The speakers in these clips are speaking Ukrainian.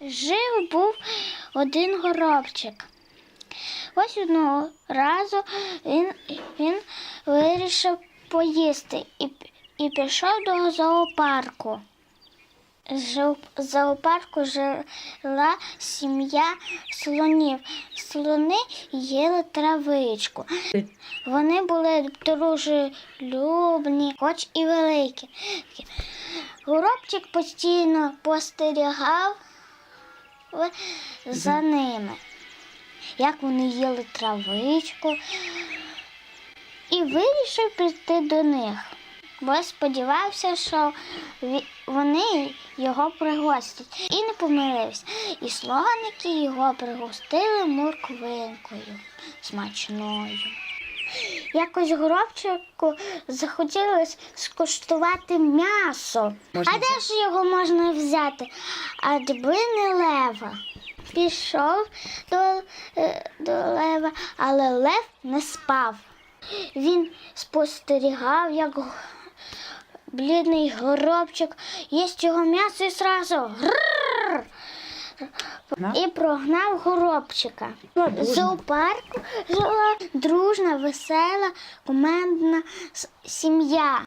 Жив був один горобчик. Ось одного разу він, він вирішив поїсти і, і пішов до зоопарку. Жив- В зоопарку жила сім'я слонів. Слони їли травичку. Вони були дружелюбні, хоч і великі. Горобчик постійно постерігав за ними, як вони їли травичку, і вирішив прийти до них, бо сподівався, що вони його пригостять. І не помилився. І слоники його пригостили морквинкою смачною. Якось горобчику захотілося скуштувати м'ясо. Можна а де ж його можна взяти? А дби не лева. Пішов до, е, до лева, але лев не спав. Він спостерігав, як блідний горобчик їсть його м'ясо і грррр, і прогнав горобчика. В зоопарку жила дружна, весела, кумедна с- сім'я.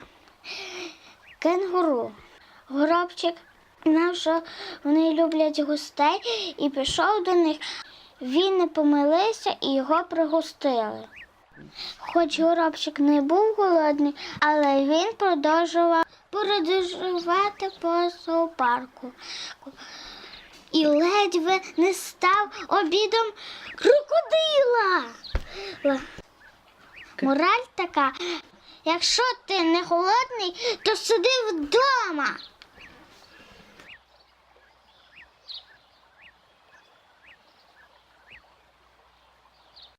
Кенгуру. Горобчик знав, що вони люблять гостей, і пішов до них. Він не помилився і його пригостили. Хоч горобчик не був голодний, але він продовжував подорожувати по зоопарку. І ледве не став обідом крокодила. Мораль така: якщо ти не голодний, то сиди вдома.